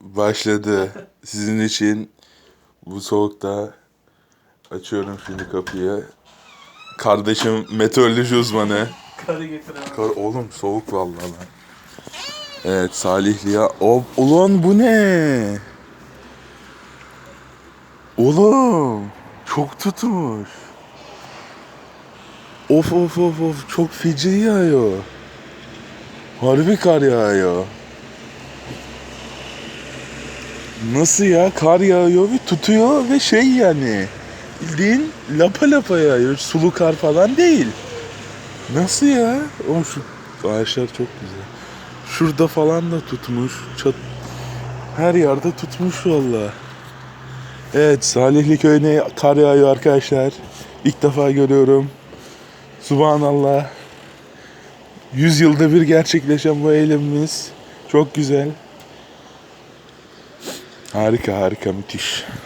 Başladı. Sizin için bu soğukta açıyorum şimdi kapıyı. Kardeşim meteoroloji uzmanı. Karı getiren. Kar oğlum soğuk vallahi lan. Evet Salihli ya. O, ulan bu ne? Oğlum çok tutmuş. Of of of of çok feci yağıyor. Harbi kar yağıyor. Nasıl ya? Kar yağıyor ve tutuyor ve şey yani. Bildiğin lapa lapa yağıyor. Sulu kar falan değil. Nasıl ya? Oğlum şu ağaçlar çok güzel. Şurada falan da tutmuş. Çat... Her yerde tutmuş valla. Evet Salihli köyüne kar yağıyor arkadaşlar. İlk defa görüyorum. Subhanallah. 100 yılda bir gerçekleşen bu eylemimiz. Çok güzel. Harika harika müthiş.